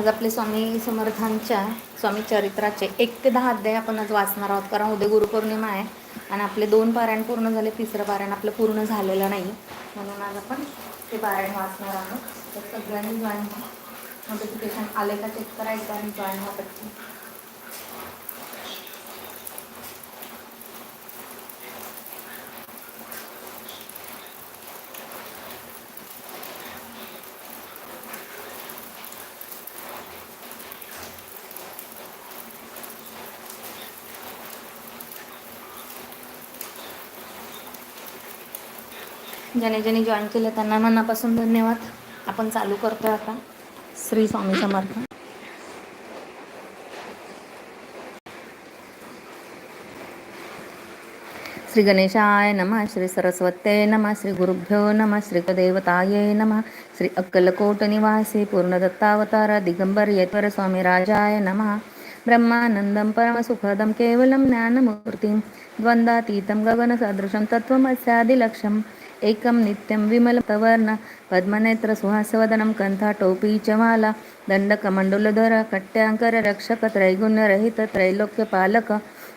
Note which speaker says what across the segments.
Speaker 1: आज आपले स्वामी समर्थांच्या स्वामी चरित्राचे एक ते दहा अध्याय आपण आज वाचणार आहोत. कारण उद्या गुरुपौर्णिमा आहे आणि आपले दोन पारायण पूर्ण झाले तिसरं पारायण आपलं पूर्ण झालेलं नाही. म्हणून आज आपण ते पारायण वाचणार आहोत. तर सगळ्यांनी जॉईन व्हा. नोटिफिकेशन आले का चेक करायचं आणि जॉईन व्हा पटकन. ज्याने ज्याने जॉईन केलं त्यांना मनापासून धन्यवाद. आपण चालू करतो आता. श्री स्वामी समर्थ. श्री गणेशाय नमः श्री सरस्वते नमः श्री गुरुभ्यो नमः श्री कदेवताये नमः श्री अक्कलकोट निवासी पूर्णदत्तावतार दिगंबर येत्वर स्वामी राजाय नम। ब्रह्मानंदं परमसुखदं केवलं ज्ञानमूर्तिं द्वन्द्वातीतं गगनसदृशं तत्त्वमस्यादिलक्ष्यम् एकं नित्यं विमलतवर्ण पद्मनेत्रसुहासवदनं टोपी च माला दण्डकमण्डलधर कट्यांकर रक्षक त्रैगुण्यरहित त्रैलोक्यपालक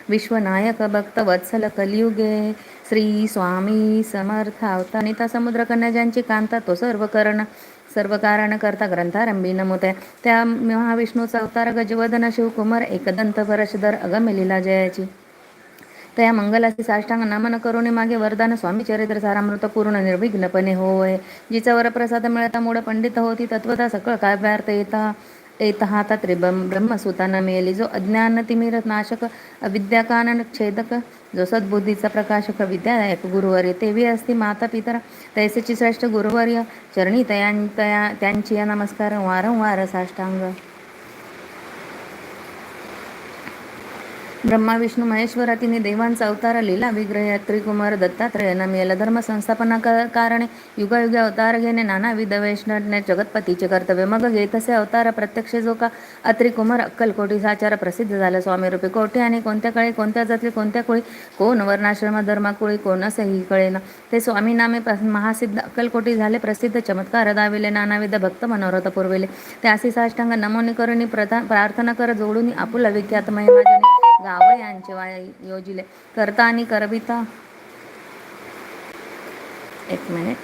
Speaker 1: विश्वनायक भक्तवत्सल कलियुगे श्री स्वामी समर्थ अवतानिता समुद्रकन्या ज्यांची कांता तो सर्व करण सर्व कारण करता ग्रंथारंभी नमोते. त्या महाविष्णूचा अवतार गजवदन शिवकुमार एकदंत परशधर अगमेलीला जयाची. तया मंगलाची साष्टांग नमन करून मागे वरदान स्वामी चरित्र सारामृत पूर्ण निर्विघ्नपणे होय. जिचा वरप्रसाद मिळता मूळ पंडित होती तत्वता सकळ काय व्यर्थ येता येत हाता त्रिबम ब्रह्मसुताना मिळेली. जो अज्ञान तिमिर नाशक अविद्याकानन छेदक जो सद्बुद्धीचा प्रकाशक विद्यादायक गुरुवर्य तेवी असती माता पितर तैसेची श्रेष्ठ गुरुवर्य चरणी तया तया त्यांची नमस्कार वारंवार साष्टांग. ब्रह्मा विष्णू महेश्वरा तिने देवांचा अवतार लिहिला विग्रह त्रिकुमार दत्तात्रय मिळाला धर्म संस्थापना कारणे युगायुगे अवतार घेणे नानाविध वैष्णवने जगतपतीचे कर्तव्य. मग घेतसे अवतार प्रत्यक्ष जो का अत्रिकुमार अक्कलकोटी साचार प्रसिद्ध झाला. स्वामी रूपे कोठे आणि कोणत्या काळी कोणत्या जाती कोणत्या कोळी कोण वर्णाश्रम धर्माकुळी कोण असेही कळेना ते स्वामी नामे महासिद्ध अक्कलकोटी झाले प्रसिद्ध चमत्कार दाविले नानाविध भक्त मनोरथ पुरविले. असे साष्टांग नमोनी करुणी प्रार्थना कर जोडून आपुला विख्यात महिमा गाव यांचे योजिले. करता आणि करबिता. एक मिनिट.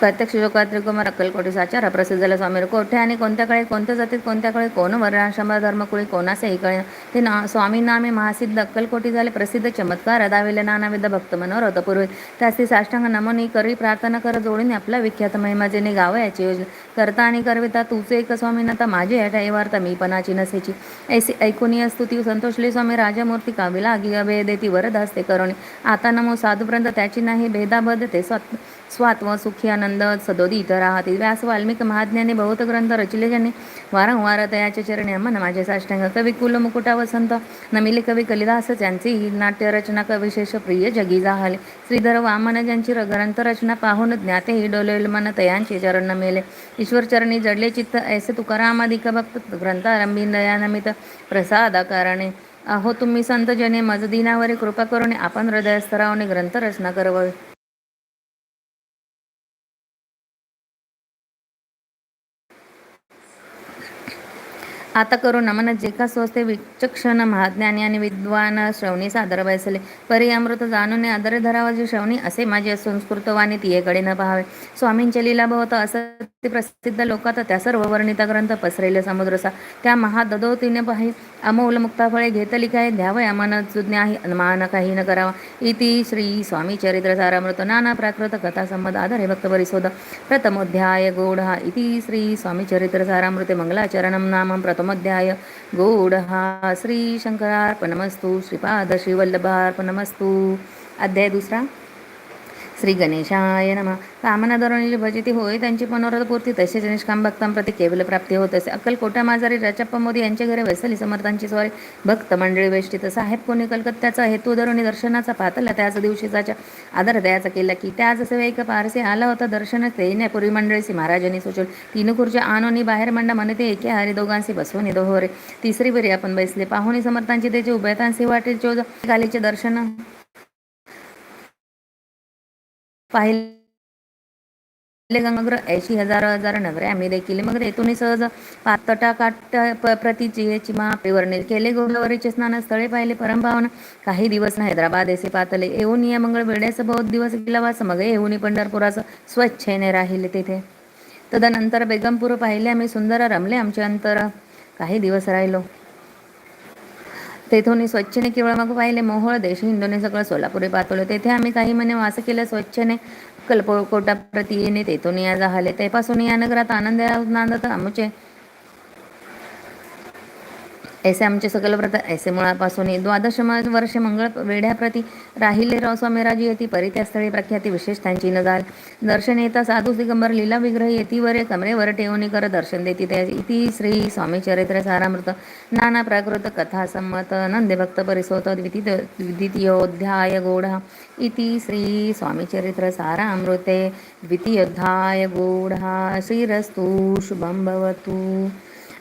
Speaker 1: प्रत्यक्ष जोकात्रिकुमार अक्कलकोटी साचारा प्रसिद्ध झाला स्वामी कोठे आणि कोणत्या काळी कोणत्या जातीत कोणत्या काळी कोण वर्णाश्रम धर्मकुळी कोणासेही कळे. ते ना स्वामी नामे महासिद्ध अक्कलकोटी झाले प्रसिद्ध चमत्कार दाविले नानाविध भक्त मनोरथ पूर्वी त्याची साष्टांग नमनी करी प्रार्थना कर जोडीने आपला विख्यात महिमाजेने गाव याची योजना. करता आणि करविता तुझे एक स्वामीनाथा माझे हटाई वार्ता मी पणाची नसेची. ऐसी ऐकुनी स्तुती संतोषली स्वामी राजामूर्ती काविला गीभेदे ती वरद असते करणे. आता नमो साधूपर्यंत त्याची नाही भेदाबद्ध ते स्वत स्वात्व सुखी आनंद सदोदी इतर आहात व्यास वाल्मिक महाज्ञाने बहुत ग्रंथ रचिले ज्यांनी वारंवार तयाचे चरणी मन माझे साष्टांग. कवी कुल मुकुटा वसंत नमिले कवी कलिदास यांची ही नाट्यरचना कविशेष प्रिय जगी जाहले. श्रीधर वामन ज्यांची ग्रंथ रचना पाहून ज्ञाते ही डोलेल मन तयांचे चरण मेले. ईश्वर चरणी जडले चित्त ऐसे तुकारामाधिक भक्त ग्रंथारंभी दयानमित प्रसाद कारणे अहो तुम्ही संत जने मजदिनावर कृपा करून आपण हृदयस्तरावने ग्रंथरचना करवं आता करू नमन जे का स्वस्ते विचक्षण महाज्ञानी आणि विद्वान श्रवणी सादर बैसले. परी अमृत जाणून आदर धरावा जे श्रवणी असे माझे संस्कृतवाणी तियेकडे न पाहावे. स्वामींचे लीला भवत असं प्रसिद्ध लोकात त्या सर्व वर्णित ग्रंथ पसरेले समुद्रसा. त्या महाददोतीने पाहि अमोल मुक्ताफळे घेतली काय द्यावय मन सुज्ञाही अनुमान काही न करावा. इति श्री स्वामी चरित्र सारामृत. नाना प्राकृत कथा संबंध आधारे भक्त परिशोध. प्रथमोध्याय गूढ इति श्री स्वामी चरित्र सारामृते. मंगलाचरणम नाम प्रथमोध्याय अध्याय श्री शंकरार्पणमस्तु. श्रीपाद श्रीवल्लभार्पणमस्तु. अध्याय दुसरा. श्री गणेशाय नम. कामना धरणी भजिती होय त्यांची पूर्ती तसेच निष्काम भक्तांप्रती केवल प्राप्ती होत असे. अक्कलकोटा माजारी रचप्प मोदी यांच्या घरी वैसली समर्थांची स्वारी भक्त मंडळी वेष्टीत साहेब कोणी कलकत्त्याचा हेतू धरुणी दर्शनाचा पातला त्याच दिवशीचा आदर द्यायचा केला की त्याच एक पारसे आला होता दर्शन येण्यापूर्वी मंडळीसी महाराजांनी सुचल तीन खुर्च्या आणून बाहेर मांडा म्हणते एके हरी दोघांशी बसवून दोहोरे तिसरी बरी आपण बैसले. पाहुणी समर्थांची त्याचे उभयतांशी वाटेल चोज कालीचे दर्शन पाहिले गंगाग्र ऐशी हजार हजार नगरे आम्ही देखील मग तेथून सहज पातटा काट प्रतीची चिमा वर्णित केले. गोदावरीचे स्नान स्थळे पाहिले. परमभावन काही दिवस हैदराबाद येथे पातले. येऊन या मंगळ वेड्याचं बहुत दिवस गेला वास मग येऊन पंढरपुराचं स्वच्छेने राहिले तिथे. तदनंतर बेगमपूर पाहिले. आम्ही सुंदर रमले. आमचे अंतर काही दिवस राहिलो. तेथून स्वच्छने केवळ मग पाहिले मोहोळ देश हिंदूने सगळं सोलापुरी पातळलं तेथे आम्ही काही महिने वास केलं स्वच्छने कल्पकोटा प्रती येणे तेथून या झाले तेपासून या नगरात आनंद नांदत आमचे. ऐसे आमचे सकल व्रत ऐसे मुळापासून द्वादश वर्ष मंगळ वेढ्याप्रती राहिले. राव स्वामीराजी येती परित्यास्थळी प्रख्याती विशेष त्यांची नजार दर्शन येता साधू दिगंबर लीला विग्रह येतीवर कमरेवर ठेवणी कर दर्शन देती. त्या इति श्री स्वामी चरित्र सारामृत. नाना प्राकृत कथा संमत नंदे भक्त परिसोत द्वितीयोध्याय गोढा. इति श्री स्वामी चरित्र सारामृते द्वितीयोध्याय गोढा. श्रीरस्तु शुभम भवतु.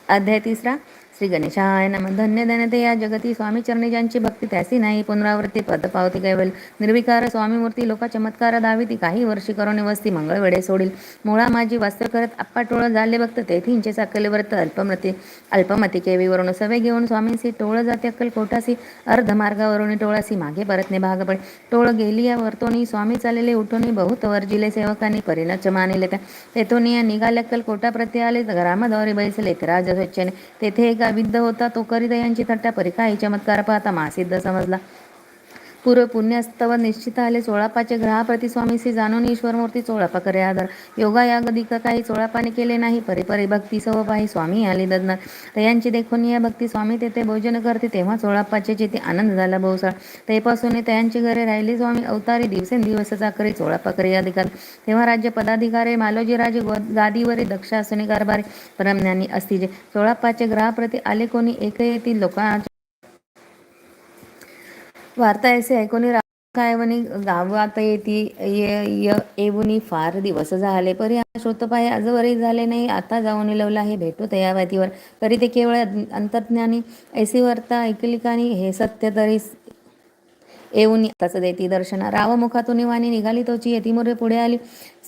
Speaker 1: अध्याय तिसरा. श्री गणेशाय नम. धन्य धन्यते या जगती. स्वामी चरणी ज्यांची भक्ती त्यासी नाही पुनरावृत्ती पद पावती कैवल निर्विकार स्वामी मूर्ती लोका चमत्कार दावी ती काही वर्षी करून वस्ती मंगळ वेळे सोडील. मुळा माझी वास्तव करत आप्पा टोळ झाले भक्त. तेथींचे साकले व्रत अल्पमती अल्पमती केवीवरून सवे घेऊन स्वामींशी टोळ जाते अक्कल कोटासी अर्ध मार्गावरून टोळासी मागे परतने भाग पडे टोळ गेली या वर्तोनी स्वामी चालले उठोनी बहुत वर्जिले सेवकांनी परिणच मानिले त्या तेथून या निघाले अक्कल कोटा प्रती आले ग्रामद्वारे बैसले राज स्वच्छने तेथे एक विद्ध होता तो करिदयांची थट्टा परी. काही चमत्कार पाहता? महासिद्ध समजला. पूर्व पुण्यस्तव निश्चित आले चोळापाचे ग्रहाप्रती श्री जाणून ईश्वरमूर्ती चोळापा करे आदर. योगा या काही चोळापाने केले नाही परे परे भक्ती सव पाही स्वामी आले ददनार तयांची देखून या भक्ती स्वामी तेथे भोजन करते तेव्हा चोळापाचे जिथे आनंद झाला बहुसाळ तेपासून तयांची घरे राहिली स्वामी अवतारी दिवसेंदिवस चाकरी चोळापा करे अधिकार. तेव्हा राज्य पदाधिकारी मालोजी राजे गादीवरी दक्ष असणे कारभारी परमज्ञानी असतील चोळापाचे ग्रहाप्रती आले कोणी एक येतील लोकांच्या वार्ता ऐसे ऐकून कायवनी गावात येती येऊनी फार दिवस झाले परी श्रोतपाय आजवरही झाले नाही आता जाऊन लवला हे भेटू या वातीवर तरी ते केवळ अंतर्ज्ञानी ऐसी वार्ता ऐकली का हे सत्य तरी येऊन आताच देती दर्शना. रावमुखातून वाणी निघाली तोची येती पुढे आली.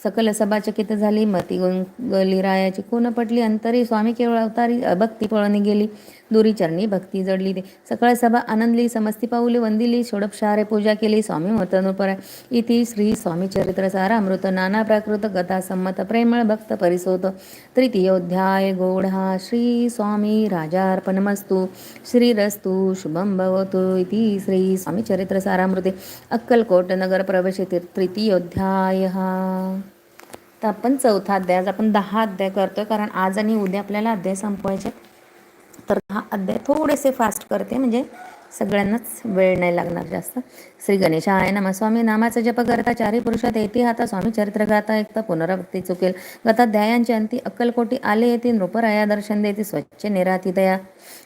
Speaker 1: सकल सभाचकित झाली मती गुंगली रायाची कोण पटली अंतरी स्वामी केवळ अवतारी अभक्ती पळणी गेली. दुरीचरणी भक्ती जडली ते. सकळ सभा आनंदली समस्ती पाऊली वंदिली षोडपशारे पूजा केली स्वामी मतनुपर इति श्री स्वामी चरित्र सारामृत नाना प्राकृत गता संमत प्रेमळ भक्त परिसोत. तृतीयोध्याय गोढा श्री स्वामी राजार्पणमस्तु. श्रीरस्तु शुभम भवतु. इति श्री स्वामी चरित्र सारामृते अक्कलकोट नगर प्रवेश तृतीयोध्याय. तर आपण चौथा अध्याय आज आपण दहा अध्याय करतोय कारण आज आणि उद्या आपल्याला अध्याय संपवायचे तर हा अध्याय थोडेसे फास्ट करते म्हणजे सगळ्यांनाच वेळ नाही लागणार जास्त. श्री गणेशाय नम. स्वामी नामाचा जप करता चारी पुरुषात येते हाता. स्वामी चरित्र गाता एक तर पुनरावृत्ती चुकेल. गता अंती अक्कलकोटी आले येते. नृपराया दर्शन देते. स्वच्छ निराती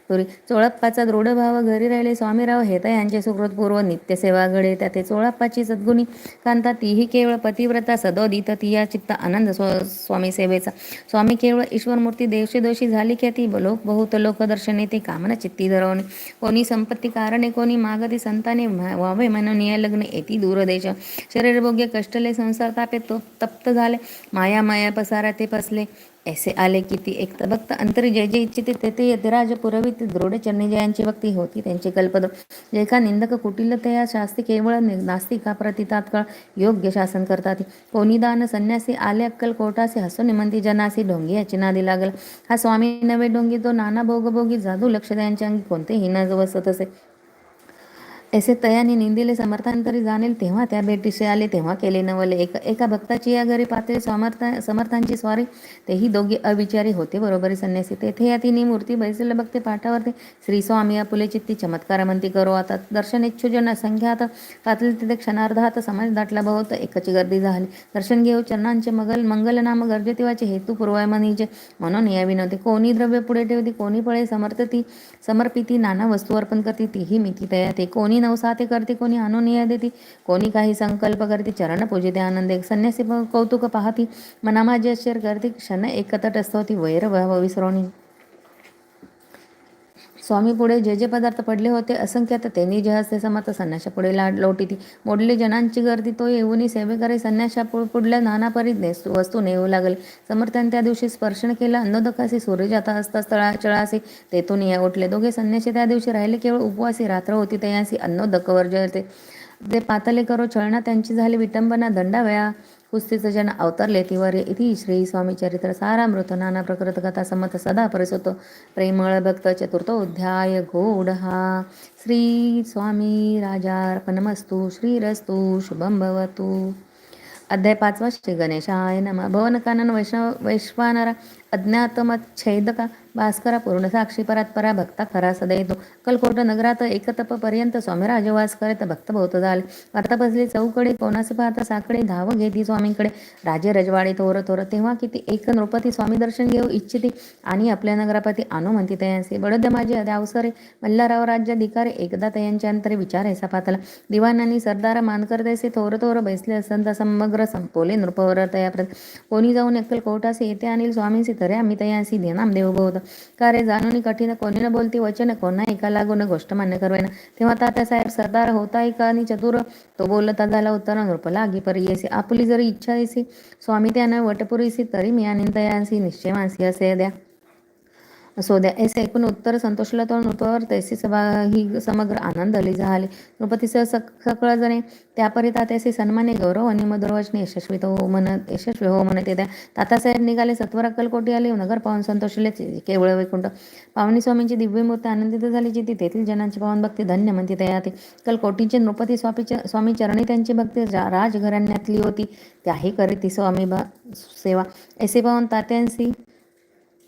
Speaker 1: दया चोळप्पाचा दृढभाव घरी राहिले. स्वामीराव हेता यांचे सुकृतपूर्व नित्यसेवा घडे. त्या ते चोळप्पाची सद्गुणी कांता तीही केवळ पतिव्रता सदोदित. ती या चित्त आनंद स्व स्वामी सेवेचा. स्वामी केवळ ईश्वरमूर्ती देवशी दोषी झाली की ती लोक बहुत लोकदर्शने ते कामना चित्ती धरवणे. कोणी संपत्ती कारणे कोणी मागती संताने व्हावे म्हणून या लग्न येती दूरदेश शरीरभोग्य कष्टले संसार तापे तो तप्त झाले. माया माया पसारा ते पसले ऐसे आले की ती एक भक्त अंतरी जय जय इच्छिते ते येते यतिराज पुरवित द्रोड चरणी जयांची भक्ती होती. त्यांची कल्पद जे का निंदक कुटिलतया शास्ती केवळ नास्तिका प्रति तात्काळ योग्य शासन करतात. कोणी दान संन्यासी आले अक्कल कोटासी हसो निमंती जनासी ढोंगी याची नादी लागला. हा स्वामी नवे डोंगी तो नाना भोगभोगी जादू लक्ष त्यांच्या अंगी कोणतेही न वसत असे. ऐसे तयाने निंदिले समर्थांतरी जाणेल तेव्हा त्या भेटीशी आले तेव्हा केले नवले. एक एका भक्ताची या घरी पातळी समर्थ समर्थांची स्वारी तेही दोघे अविचारी होते बरोबरी संन्यासी. तेथे या तिन्ही मूर्ती बैसले बघते पाठावरते श्री स्वामी आपुले चित्ती चमत्कार म्हणती करो. आता दर्शन इच्छुजन असंख्यात पातळी तिथे क्षणार्धात समाज दाटला बहुत एकची गर्दी झाली. दर्शन घेऊ चरणांचे मगल मंगलनाम गर्जे गरजे हेतू पुरवाय मनीचे म्हणून या विनवते कोणी द्रव्य पुढे ठेवती कोणी पळे समर्थती समर्पिती नाना वस्तू अर्पण करते तीही मिती तया ते कोणी नवसाते करते कोणी अनुनिया देते कोणी काही संकल्प करते चरण पूजिते आनंदे संन्यासी कौतुक पाहती मनामाजी माझे आश्चर्य करते क्षण एकतट असतो ती वैर विसरवणी स्वामी पुढे जे जे पदार्थ पडले होते असंख्यात त्यांनी जे हस्ते समर्थ संन्याशा पुढे लाड लोटीती. मोडली जनांची गर्दी तो येऊनी सेवे करे संन्याशा पुढल्या नाना ने वस्तू नेऊ लागले. समर्थांनी त्या दिवशी स्पर्शन केला. अन्नदकासी सूर्य जाता असता स्थळा चळासी तेथून या उठले. दोघे संन्याशी त्या दिवशी राहिले. केवळ उपवासी रात्र होती तयासी अन्नोदकवर जळते ते पातले करो छळणा त्यांची झाली. विटंबना दंडावया. कुस्तीचं जन अवतरले तिवर इति श्री स्वामी चरित्र सारामृत नाना प्रकृत कथा समत सदा परिसुत प्रेमळ भक्त चतुर्थोध्याय गूढ हा श्री स्वामी राजार्पणमस्तु श्रीरस्तु शुभं भवतु। अध्याय पाचवा श्री गणेशाय नम। भवन कानन वैष्णव वैश्वानरा अज्ञातमच्छेदका भास्करा पूर्ण साक्षी परात्परा भक्ता खरा सदैतो कलकोट नगरात एकतप पर्यंत स्वामी राजवास करत भक्त भोवत झाले। आता बसली चौकडे कोणास पाहता साकडे धाव घेती स्वामींकडे। राजे रजवाडे थोर थोर तेव्हा किती एक नृपती स्वामी दर्शन घेऊ इच्छिती। आणि आपल्या नगरापती आणू म्हणती तयांसी बडद माझे अवसरे मल्हाराव राज्याधिकारी एकदा तयांच्या अंतरे विचार ऐसा पातला। दिवाणांनी सरदार मानकर तैसे थोर थोर बैसले असंत समग्र संपोले नृपवर तयाप्रत। कोणी जाऊन अक्कल कोटासे येते अनिल स्वामींसी तरे आम्ही तयांसी देनाम देव बोध कार्य जाणून कठीण कोणी न बोलती वचन कोणा एका लागून गोष्ट मान्य करवेना तेव्हा तात्या साहेब सरदार होता एका आणि चतुर? तो बोलता झाला उत्तर नृप लागी परी येसी आपली जरी इच्छा येसी स्वामी त्यानं वटपुरीसी तरी मी आणि तयांसी निश्चय मानसी असे द्या. असो द्या. ऐसे ऐकून उत्तर संतोषला तो नृपवर तैसी सभा ही समग्र आनंद आली झाले. नृपतीसह सक सकळ जणे त्यापरिता तात्याचे सन्माने गौरव आणि मधुरवचने यशस्वी हो म्हणत यशस्वी हो म्हणत येत्या. तातासाहेब निघाले सत्वर अक्कलकोटी आले नगर पाहून संतोषले केवळ वैकुंठ. पावनी स्वामींची दिव्यमूर्ती आनंदित झाली जिथे तेथील जनांची पावन भक्ती धन्य म्हणते तयाते कलकोटीचे नृपती स्वामीचे स्वामी चरणी त्यांची भक्ती राजघराण्यातली होती. त्याही करीत ती स्वामी सेवा. ऐसे पाहून तात्यांशी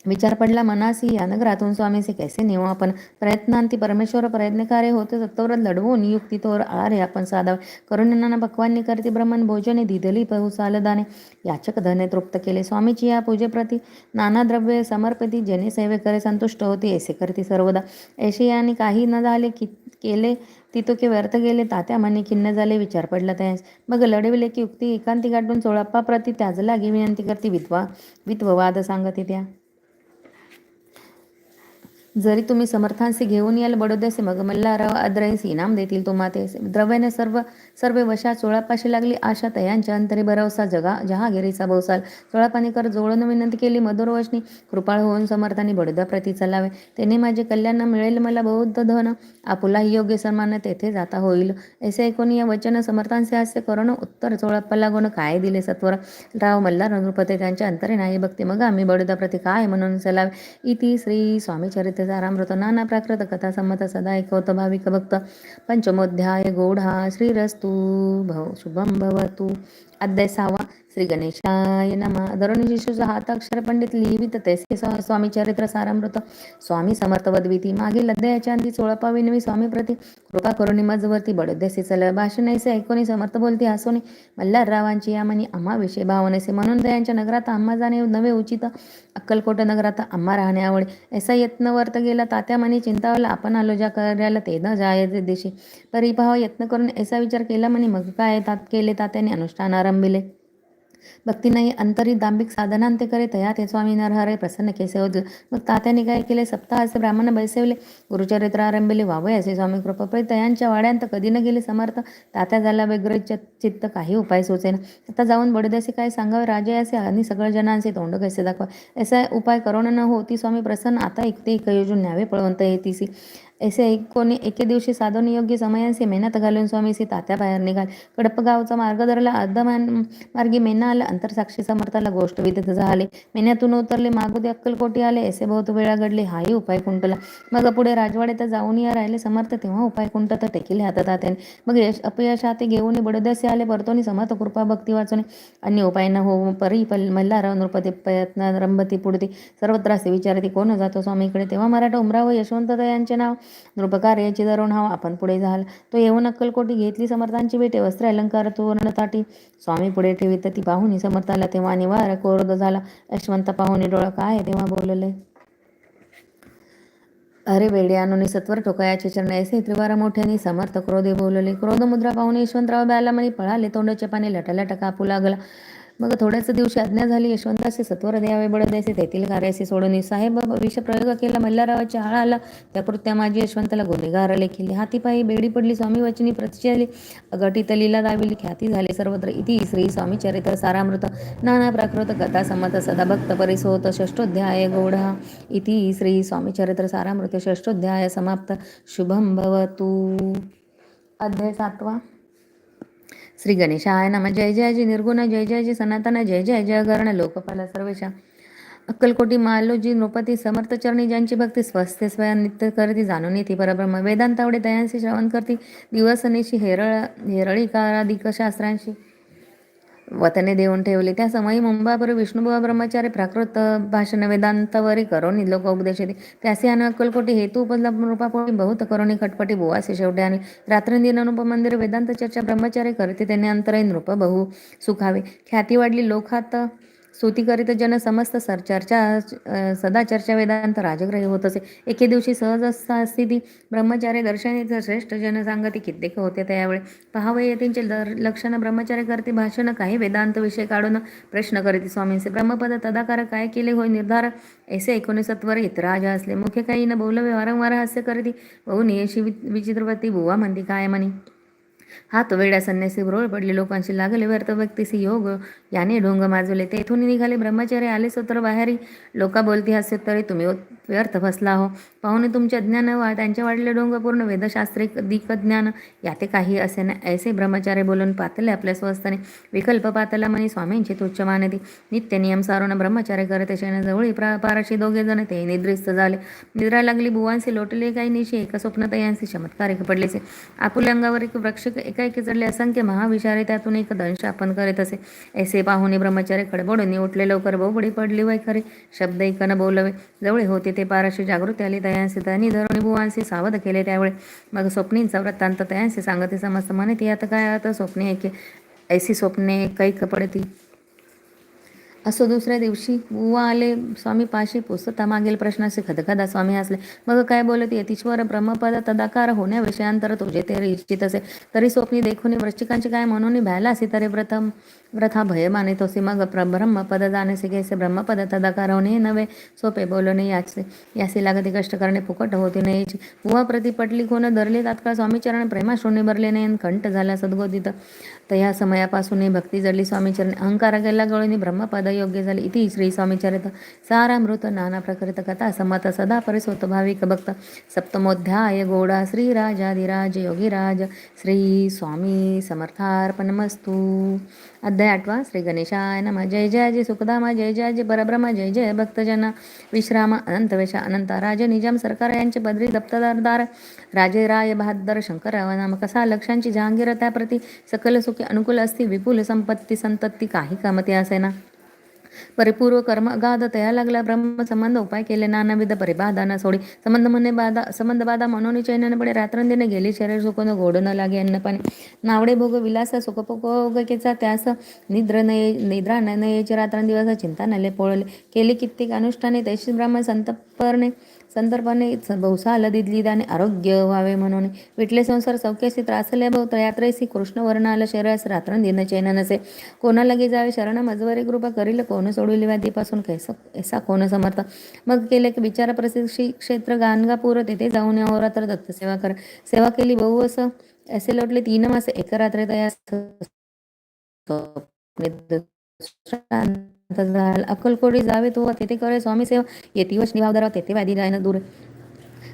Speaker 1: विचार पडला मनासी या नगरातून स्वामीचे कैसे नेऊ आपण? प्रयत्नांती परमेश्वर प्रयत्नकारे होते सत्तवर लढवून युक्ती तोर आरे आपण साधावे. करुणांना भगवाननी करते ब्रह्मन भोजने दिदली पहू सालदाने. याचक धने तृप्त केले स्वामीची या पूजेप्रती. नाना द्रव्य समर्पिती जने सेवे करे संतुष्ट होते ऐसे करते सर्वदा. ऐसे याने काही न झाले की केले तितोके व्यर्थ गेले तात्या म्हणे खिन्न झाले विचार पडला त्यास. मग लढविले की युक्ती एकांती गाठून सोळाप्पा प्रती त्याच लागी विनंती करते विधवा वित्ववाद सांगते त्या. जरी तुम्ही समर्थांशी घेऊन याल बडोद्यासे मग मल्हाराव अद्रयसी इनाम देतील तुम्हा द्रव्याने सर्व सर्व वशा चोळापाशी लागली. आशा तयांच्या अंतरी बरवसा जगा जहागिरीचा बोसाल चोळापाणी कर जोडून विनंती केली मधुरवशनी कृपाळ होऊन समर्थांनी बडोदा प्रती चालावे. त्याने माझे कल्याण मिळेल मला बौद्ध धन. आपुलाही योग्य सन्मान तेथे जाता होईल. ऐसे ऐकून या वचन समर्थांचे हास्य करून उत्तर चोळप्पाला लागून काय दिले सत्वर? राव मल्हार नृपते त्यांच्या अंतरे नाही. बघते मग आम्ही बडोदा प्रती काय म्हणून चलावे इति श्री स्वामी चरित्र सारामृत नाना प्राकृत कथा संमत सदा ऐकवत भाविक भक्त. पंचमोध्याय गोढा श्रीरस्तु. भव शुभम भवतु. अध्याय सहावा. श्री गणेशाय नमा. धरुणी शिशूचा हाताक्षर पंडित लिहिवित तैसे स्वामी चरित्र सारामृत. स्वामी समर्थ वदविती. मागील अध्यायाच्या अंती सोळपा विनवी स्वामी प्रती. कृपा करून मजवरती बडद्यासी चल भाषण ऐसे ऐकोनी समर्थ बोलती हसोनी. मल्हार रावांची यामनी आम्हा विषय भावनेसे म्हणून त्यांच्या नगरात आम्हा जाणे नवे उचित. अक्कलकोट नगरात आम्हा राहणे आवडे. ऐसा यत्न वर्त गेला तात्या मनी चिंतावला. आपण आलो ज्या कार्याला ते न जाय दिशी. परिभाव यत्न करून ऐसा विचार केला म्हणे मग काय तात केले तात्याने अनुष्ठान आरंभिले? भक्ती नाही अंतरी दांभिक साधनांते करे तया ते स्वामी नरहरे प्रसन्न केसे होत? मग तात्याने काय केले सप्ताहाचे ब्राह्मण बैसवले. गुरुचरित्र आरंभिले वावय असे स्वामी कृपापरी तयांच्या वाड्यांत कधी न गेले समर्थ. तात्या झाला वगैरे चित्त काही उपाय सुचेना. आता जाऊन बडद्यासे काय सांगावे? राजे असे आणि सगळ्या जणांचे तोंड कैसे दाखवा? असा उपाय करोना न होती स्वामी प्रसन्न. आता एक ते एक योजून न्यावे पळवंत येतीसी असे एक कोणी एके दिवशी साधन योग्य समयांशी मेहनत घालून स्वामीसी तात्या बाहेर निघाल. कडपगावचा मार्ग धरला. अर्धमान मार्गी मेना आला. अंतरसाक्षी समर्थाला गोष्ट विदित झाले. मेन्यातून उतरले. मागोदे अक्कलकोटी आले. ऐसे बहुत वेळा घडले. हाही उपाय कुंटला. मग पुढे राजवाड्यात जाऊन या राहिले समर्थ. तेव्हा उपाय कुंटत टेकिले हातात हात्याने मग यश अपयश हाते घेऊन बडोदस्य आले. परतोनी समर्थ कृपा भक्ती वाचून. अन्य उपाय न हो परी पल मल्हार नृपती प्रयत्न रंबती पुढती. सर्वत्र असे विचारते. कोण जातो स्वामीकडे? तेव्हा मराठा उमराव यशवंत यांचे नाव. नृपकार याची धरून हा आपण पुढे झाल तो येऊन अक्कलकोटी घेतली समर्थांची भेटे वस्त्र अलंकार तोरणताटी स्वामी पुढे ठेवी ती पाहुनी समर्थाला तेव्हा निवार कोरद झाला. यशवंत पाहुनी डोळा काय तेव्हा बोलले. अरे वेडे अनुनी सत्वर टोकायाचे चरण ऐसे त्रिवार मोठ्याने समर्थ क्रोधे बोलले. क्रोध मुद्रा पाहून यशवंतराव ब्याला म्हणे पळाले तोंडाचे पाणी लटालट कापू लागला. मग थोड्याच दिवशी आज्ञा झाली यशवंताचे सत्वर द्यावे बळ द्यायचे तेथील कार्याशी सोडून साहेब विष प्रयोग केला मल्हारावाच्या आळा आला. त्या कृत्या माझी यशवंताला गुन्हेगार लेखिले हातीपायी बेडी पडली स्वामी वचनी प्रतिचाली अगटित लीला दाविली ख्याती झाले सर्वत्र. इति श्री स्वामी चरित्र सारामृत. नाना प्राकृत कथा समत सदा भक्त परिसोत. षष्ठोध्याय गौढा. इति श्री स्वामी चरित्र सारामृत. षष्ठोध्याय समाप्त. शुभम भवतु. अध्याय सातवा. श्री गणेशाय नम. जय जय जी निर्गुण जय जय जी सनातन जय जय जय गर्ण लोकपाल सर्वेशा. अक्कलकोटी मालोजी नृपती समर्थ चरणी ज्यांची भक्ती स्वस्थ स्वयं नित्य करती जाणून येते. परब्रह्म वेदांतावडे दयांशी श्रवण करती. दिवसनेशी हेरळ हेरळीकाराधिक शास्त्रांशी वतने देऊन ठेवले. त्या समयी मुंबापर विष्णुबुवा ब्रह्मचारी प्राकृत भाषण वेदांतवरी करोनी लोक उपदेश त्यासी आणि अक्कलकोटी हेतू उपलब्ध बहुत करोनी खटपटी बुवासे शेवटे आणि रात्रंदिन अनुप मंदिर वेदांत चर्चा ब्रह्मचारी करते त्यांनी अंतराई नृप बहु सुखावे. ख्याती वाढली लोकात स्तुती करीत जन समस्त सर चर्चा सदा चर्चा वेदांत राजग्रही होत असे. एके दिवशी सहज असता स्थिती ब्रह्मचार्य दर्शनीचं श्रेष्ठ जन सांगती कित्येक होते त्यावेळी. पहावे येतींचे लक्षणं ब्रह्मचार्य करते भाषण काही वेदांत विषय काढून प्रश्न करीत. स्वामींचे ब्रह्मपद तदाकार काय केले होय निर्धार. ऐसे एकोणीसत्वर राजा असले. मुख्य काही न बोलवे वारंवार हास्य करती. बहु नियशी विचित्रपती बुवा म्हणती काय म्हणी? हात वेडा संन्यासी रोळ पडले लोकांशी लागले व्यर्थ व्यक्तीसी योग. याने ढोंग माजवले तेथून निघाले ब्रह्मचारी आले सोत्र बाहेरी लोका बोलती हास्य तरी तुम्ही व्यर्थ फसला हो. पाहुणे तुमचे ज्ञान वा त्यांच्या वाढले डोंग पूर्ण वेदशास्त्रिक दिक ज्ञान. याते काही असे ना ऐसे ब्रह्मचारी बोलून पातले आपल्या स्वस्ताने. विकल्प पातला म्हणे स्वामींची तुच्छ मानती. नित्य नियम सारून ब्रह्मचार्य करत शेण जवळी प्रा पाराशी दोघे जण ते निद्रिस्त झाले. निद्रा लागली बुवांशी लोटले काही निशी एका स्वप्न तयांशी चमत्कारिक पडलेसे आपुल्या अंगावर एक वृक्ष एकाएकी चढले असंख्य महाविचारे त्यातून एक दंश आपण करीत असे. ऐसे पाहुणे ब्रह्मचारी खडबडून उठले लवकर बहुबडी पडली वय खरे शब्द ऐकन बोलवे. जवळ होते ते पाराशी जागृती आली तयांशी त्यांनी धरुणी बुवांशी सावध केले त्यावेळे. मग स्वप्नींचा वृत्तांत तयांशी सांगते समस्त म्हणते आता काय आता स्वप्ने ऐके ऐसी स्वप्ने कैक पडती. असो दुसऱ्या दिवशी बुवा आले स्वामी पाशी पुसता मागील प्रश्नाचे खदखदा स्वामी हसले. मग काय बोलत यतीश्वर ब्रह्मपद तदाकार होण्या विषयांतर तुझे ते इच्छित असे. तरी स्वप्नी देखून वृश्चिकांची काय म्हणून भ्याला असे तरी प्रथम व्रथा भय मानितोसी मग ब्रह्मपद जाणे सिगेसे ब्रह्मपद तदाकार होणे नव्हे सोपे बोलणे याचे. यासी लागते कष्ट करणे फुकट होते नाही बुवा प्रति पटली कोण धरली तात्काळ स्वामीचरण प्रेमाश्रोणी भरले नाही कंठ झाला सद्गोदित तर या समयापासून भक्ती जडली. स्वामीचरण अहंकार गेला गळून ब्रह्मपद योग्य झाले. इति श्री स्वामीचरित सारामृत नाना प्रकृत कथा समत सदा परिसोत भाविक भक्त. सप्तमोध्याय गोडा श्रीराजाधिराज योगीराज. श्री स्वामी समर्थार्पणमस्तू. अध्याय आठवा श्री गणेशाय नम. जय जय जय सुखदामा जय जय जय परब्रह्म जय जय भक्तजन. विश्राम अनंतवेश अनंत राज निजाम सरकार यांचे बद्री दप्तदारदार राजे राय बहादर शंकर नाम कसा लक्षांची जहांगीर त्याप्रती सकल सुख अनुकूल असती विपुल संपत्ती संतत्ती काही कामती असेना परिपूर्व कर्म अगाध तया लागला ब्रह्म संबंध उपाय केले नानाविध परिबाधा न सोडी. संबंध म्हणे बाधा संबंध बाधा म्हणून चैन पडे रात्रंदिने गेली शरीर सुखन गोड न लागे अन्नपाणी नावडे भोग विलास सुखपोगकेचा त्यास निद्र नये निद्रा न नयेचे रात्रंदिवस चिंता नले पोळले. केले कित्येक अनुष्ठाने तैशी ब्राह्मण संतपर्णे. संदर्भाने बहुसाल दिदली दाने आरोग्य व्हावे म्हणून. विटले संसार चौक्यासी त्रासले बहुत यात्रेसी कृष्ण वर्ण आलं शरीरास रात्र दिन चैन नसे. कोणा लगे जावे शरण मजवरी कृपा करील कोण सोडविली व्याधीपासून कैसा ऐसा कोण समर्थ? मग केले की विचार प्रसिद्धी क्षेत्र गाणगापूर तेथे जाऊन अहोरात्र दत्त सेवा कर. सेवा केली बहु असं असे लोटले तीन मासे. एक रात्री तयार तया जावे तो तेथे करे स्वामी सेवा. येती वशनी भावदाराव तेथे वादी जायना दूर.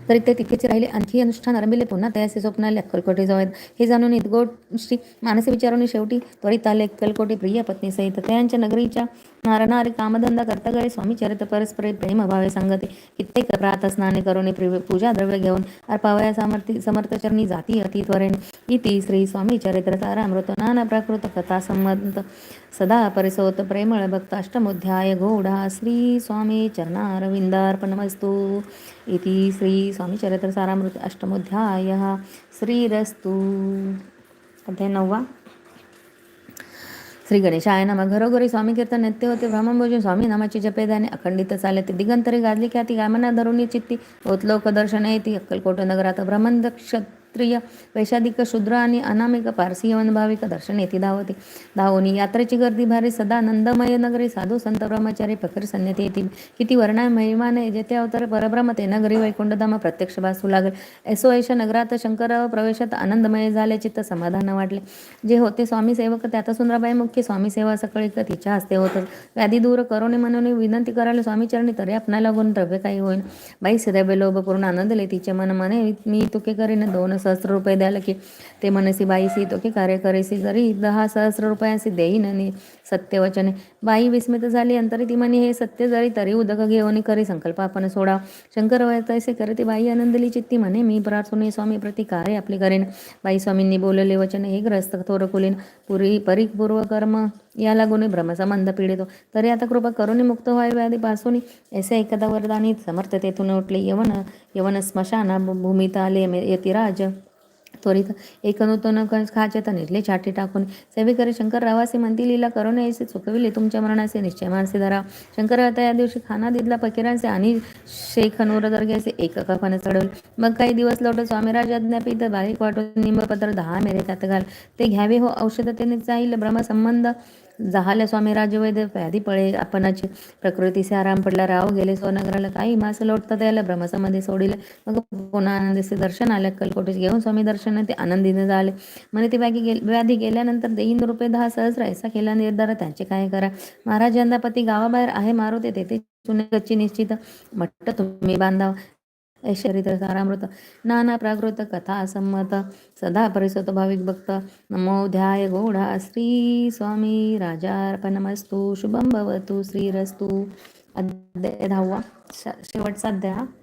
Speaker 1: तरी ते तिथेच राहिले. आणखी अनुष्ठान आरंभिले पुन्हा. त्याचे स्वप्नाले अक्कलकोटे जावेत हे जाणून गोष्टी मानसी विचारून शेवटी त्वरित आले अक्कलकोटी प्रिय पत्नी सहित. त्यांच्या नगरीच्या नारणारे कामधंदा करता गळे स्वामी चरित परस्पर प्रेम भावे सांगते. कित्येक प्रात स्नाने करून पूजा द्रव्य घेऊन अर्पावया समर्थी समर्थचरणी जाती अति त्वरेण इति श्री स्वामी चरित्र सारामृत. नाना प्राकृत कथा संमत सदा परिसोत प्रेमळ भक्त. अष्टमोध्याय घोडा श्री स्वामी चरणारविंदार्पणमस्तु. इति श्री स्वामी चरित्र सारामृत. अष्टमोध्याय. श्रीरस्तु. अध्याय नववा. श्री गणेशाय नामा घरोघरी स्वामी कीर्तन नित्य होते ब्रह्मभोजन स्वामी नामाची जपेदाने अखंडित चाले ते दिगंतरी गाजली ख्याती गामना धरुणी चित्ती लोक दर्शन येते अक्कलकोट नगरात ब्रह्मदक्ष क्षत्रिय वैशादिक शूद्र आणि अनामिक पारसी यवन भाविक दर्शन येथे धावते. धावोनी यात्रेची गर्दी भारी सदा नंदमय नगरी साधू संत ब्रह्मचारी फकीर संन्यती येतील किती वर्णा महिमाने जेथे अवतार परब्रह्म ते नगरी वैकुंठधाम प्रत्यक्ष भासू लागेल. ऐसो ऐशा नगरात शंकर प्रवेशात आनंदमय झाले चित्त समाधान वाटले. जे होते स्वामी सेवक त्यात सुंदराबाई मुख्य स्वामी सेवा सकाळी तिच्या हस्ते होत व्याधी दूर करोने मनोने विनंती करायला स्वामी चरणी तरी आपणाला गुण द्रव्य काही होईन. बाई सदैव लोभ पूर्ण आनंदले तिचे मन मने मी तुके करीन दोन सहस्र रुपये द्यायला की ते मनसी बाईसी तुके कार्य करेसी जरी दहा सहस्र रुपयांसी देईन आणि सत्यवचने. बाई विस्मित झाली. अंतरी ती म्हणे हे सत्य जरी तरी उदक घेऊन करी संकल्प आपण सोडा. शंकर तैसे ती बाई आनंदली चित्ती म्हणे मी प्रार्थने स्वामी प्रति कार्य आपले करेन. बाई स्वामींनी बोलले वचन हे ग्रस्त थोर कुलीन. पुरी परिपूर्व कर्म या लागून भ्रमसंबंध पीडितो तरी आता कृपा करून मुक्त व्हावे व्याधी पासून ऐसे एकदा वरदानी समर्थ तेथून उठले यवन यवन स्मशाना भूमीत आले यतिराज त्वरित एक नूतन खाचेत निर्ले छाटी टाकून सेवेकरी शंकर रावासे म्हणती लीला करून ऐसे चुकविले तुमच्या मरणाचे निश्चय मानसे धरा. शंकर आता या दिवशी खाना दिदला फकीरांचे आणि शेख नूर दर्ग्याचे एक कफाने चढवले. मग काही दिवस लोट स्वामीराज अज्ञापित बारीक वाटून निंबपत्र दहा मेरे त्यात घाल. ते घ्यावे हो औषध त्याने जाईल ब्रह्मसंबंध. जहाले स्वामी राजवैद्य व्याधी पळे आपणाची प्रकृतीचे आराम पडला राव गेले सोनगराला काही मास लोटता त्याला भ्रमसामध्ये सोडिले. मग पुन्हा आनंदीचे दर्शन आले कलकोटीस घेऊन स्वामी दर्शन ते आनंदीने झाले. म्हणे ते व्याधी गे व्याधी गेल्यानंतर देईन रुपये दहा सहस्र ऐसा केला निर्धार त्यांचे काय करा? महाराज यंदापती गावाबाहेर आहे मारुते तेथे चुने निश्चित. म्हटलं तुम्ही बांधाव. ऐश्वरितसारामृत नाना प्राकृत कथा संमत सदा परिसत भाविक भक्त नमो ध्याय गौडा श्री स्वामी राजार्पणमस्तु। शुभम भवतु श्रीरस्तु। अध्याय दहावा शेवटचा अध्याय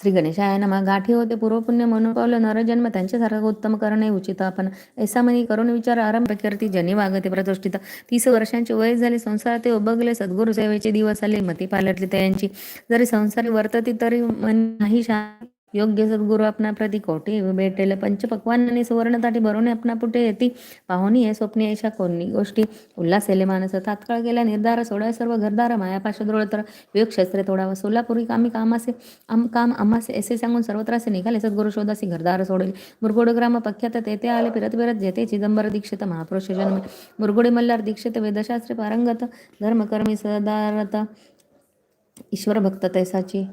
Speaker 1: श्री गणेशाय नमा. गाठी होते पूर्वपुण्य म्हणून पावलं नरजन्म त्यांच्यासारखं उत्तम करणे उचित. आपण ऐसा मनी करून विचार आरंभ करती. जनी वागते प्रतिष्ठित. तीस वर्षांची वय झाले. संसारात ते उबगले. सद्गुरु सेवेचे दिवस आले. मती पालटली त्यांची. जरी संसारी वर्तती तरी मन नाही शांत. योग्य सद्गुरु आपणा प्रति कोटी भेटेल। पंचपक्वान आणि सुवर्णताटी भरून आपणा पुटे येती। पाहुणी आहे स्वप्नी ऐशा कोणी गोष्टी उल्हासेले मानस तात्काळ गेल्या निर्धार सोडा सर्व घरदार मायापाश तर वियोग शस्त्रे तोडावं सोलापुरी कामी कामासे आम काम आम्हासे असे सांगून सर्वत्रासे निघाले। सद्गुरु शोधासी घरदार सोडेल। मुरगोड ग्राम पख्यात तेथे आले फिरत फिरत जेते चिदंबर दीक्षित महापुरुष जन्म। मुरगोडे मल्हार दीक्षित वेदशास्त्री पारंगत। धर्मकर्मी सदारत ईश्वर भक्त तैसाची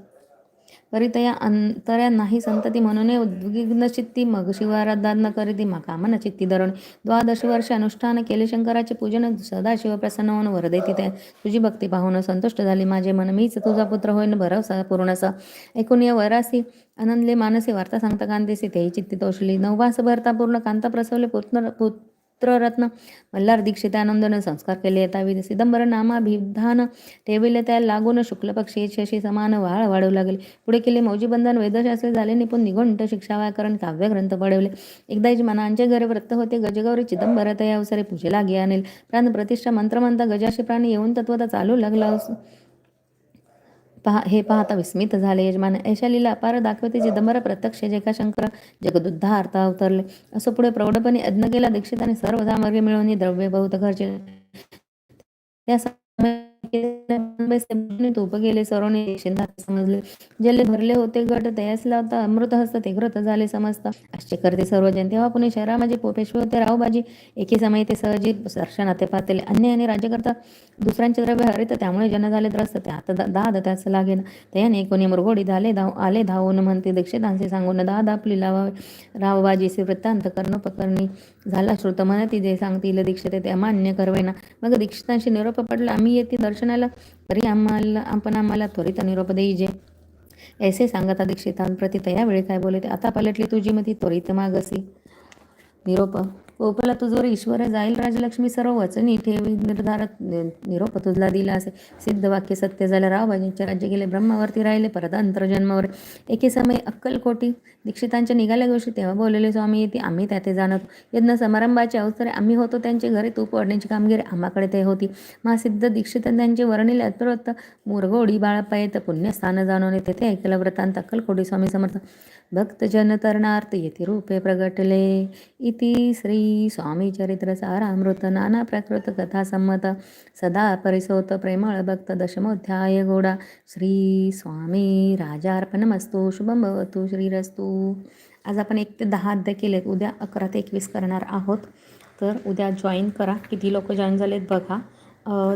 Speaker 1: परितया अंतर्या नाही संतती म्हणून उद्विग्न चित्ती मग शिवाराधना करीती मा कामन चित्ती धरण द्वादश वर्ष अनुष्ठान केले शंकराचे पूजन सदा शिव प्रसन्न होऊन वरदेती ते तुझी भक्ती पाहून संतुष्ट झाली माझे मन. मीच तुझा पुत्र होईन भरवसा पूर्णसा ऐकून या वरासी आनंदले मानसी वार्ता सांगता कांदेसी तेही चित्ती तोषली नववास भरता पूर्ण कांता प्रसवले पुत्र पुत्ररत्न मल्हार दीक्षित दीक्षितानंदने संस्कार केले. येतावी सिदंबर नामाभिधान ठेविले. त्या लागून शुक्ल पक्षी शशी समान वाळ वाढवू लागले. पुढे केले मौजीबंधन वेदशास्त्री झाले. निपुण निघुंट शिक्षा व्याकरण काव्यग्रंथ पडवले एकदाची मनांचे घरे व्रत होते गजगौरी चिदंबर त्या अवसरे पूजेला लागे आणेल प्राण प्रतिष्ठा मंत्रमंत गजाशी प्राणी येऊन तत्वता चालू लागला. पहा हे पाहता विस्मित झाले यजमान. ऐशालीला पार दाखवते चिदंबर प्रत्यक्ष जे का शंकर जगदुद्धार्थ अवतरले. असं पुढे प्रौढपणे अज्ञ केला दीक्षित आणि सर्व सामग्री मिळवून द्रव्य बहुत घरचे त्या तोप गेले सर्वने समजले जले भरले होते गट तयास लावता अमृत हस्त ते घृत झाले समजता आश्चर्य करते सर्वजन तेव्हा पुणे शहरा माझे पोपेश्वर होते रावबाजी एके समय ते सहजी दर्शनाते पातेले अन्य आणि राज्यकर्ता दुसऱ्यांचे द्रव्य हरित त्यामुळे जन झाले त्रस्त ते आता दाद त्याच ना त्याने कोणी मुरगोडी झाले धाव आले धावून म्हणते दीक्षितांचे सांगून दाद आपली लावावे रावबाजीचे वृत्तांत कर्णोपकरणी झाला श्रुत म्हणती जे सांगतील दीक्षित ते अमान्य करवेना मग दीक्षितांशी निरोप पडला. आम्ही येते दर्शनाला. तरी आम्हाला आपण आम्हाला त्वरित निरोप देईजे ऐसे सांगता दीक्षितांप्रती तयावेळी काय बोलते आता पलटली तुझी मती त्वरित मागसी. निरोप. गोपाला तुझवर ईश्वर जाईल राजलक्ष्मी सर्व वचनी ठेवी निर्धारक निरोप तुझला दिला असे. सिद्ध वाक्य सत्य झालं. रावबाजींचे राज्य गेले. ब्रह्मावरती राहिले. परत अंतर्जन्मावर. एके समय अक्कलकोटी दीक्षितांच्या निघाल्या गोष्टी तेव्हा बोललेले स्वामी येते आम्ही त्याते जाणत. यज्ञ समारंभाचे अवसरे आम्ही होतो. त्यांचे घरी तूप ओढण्याची कामगिरी आम्हाकडे ते होती. महासिद्ध दीक्षित त्यांचे वर्णिले अत्रोत्त मुरगोडी बाळप्पा येत पुण्यस्थान जाणून तेथे ऐकलं. व्रतांत अक्कलकोटी स्वामी समर्थ. भक्तजन तरणार्थ येथे रूपे प्रगटले. इति श्री स्वामी चरित्र सारामृत नाना प्रकृत कथा संमत। सदा परिसोत प्रेमळ भक्त दशमोध्याय गोडा। श्री स्वामी राजार्पणमस्तु शुभम भवतु श्रीरस्तु। आज आपण एक ते दहा अध्याय केलेत उद्या अकरा ते एकवीस करणार आहोत. तर उद्या जॉईन करा. किती लोक जॉईन झालेत बघा.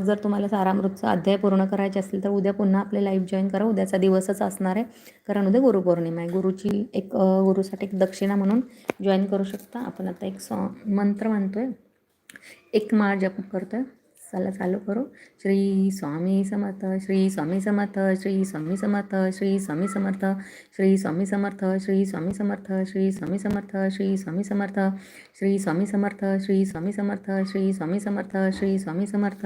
Speaker 1: जर तुम्हाला सारामृतचा अध्याय पूर्ण करायचे असेल तर उद्या पुन्हा आपले लाईव्ह जॉईन करा. उद्याचा दिवसच असणार आहे. कारण उद्या गुरुपौर्णिमा आहे. गुरुची एक गुरुसाठी एक दक्षिणा म्हणून जॉईन करू शकता. आपण आता एक सॉ मंत्र म्हणतोय. एक माळ जप करतोय. चला चालू करू श्री स्वामी समर्थ श्री स्वामी समर्थ श्री स्वामी समर्थ श्री स्वामी समर्थ श्री स्वामी समर्थ श्री स्वामी समर्थ श्री स्वामी समर्थ श्री स्वामी समर्थ श्री स्वामी समर्थ श्री स्वामी समर्थ श्री स्वामी समर्थ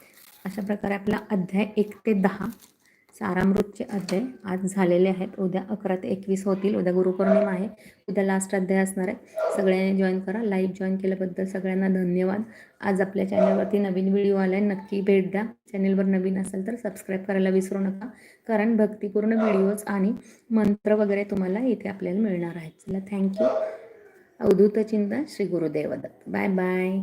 Speaker 1: अशा प्रकारे आपला अध्याय एक ते दहा सारामृतचे अध्याय आज झालेले आहेत. उद्या अकरा ते एकवीस होतील. उद्या गुरुपौर्णिमा आहे. उद्या लास्ट अध्याय असणार आहे. सगळ्यांनी जॉईन करा. लाईव्ह जॉईन केल्याबद्दल सगळ्यांना धन्यवाद. आज आपल्या चॅनलवरती नवीन व्हिडिओ आला आहे नक्की भेट द्या. चॅनलवर नवीन असेल तर सबस्क्राईब करायला विसरू नका. कारण भक्तिपूर्ण व्हिडिओज आणि मंत्र वगैरे तुम्हाला इथे आपल्याला मिळणार आहेत. चला thank you Avadhoot Chintan Shri Gurudev Datta. Bye bye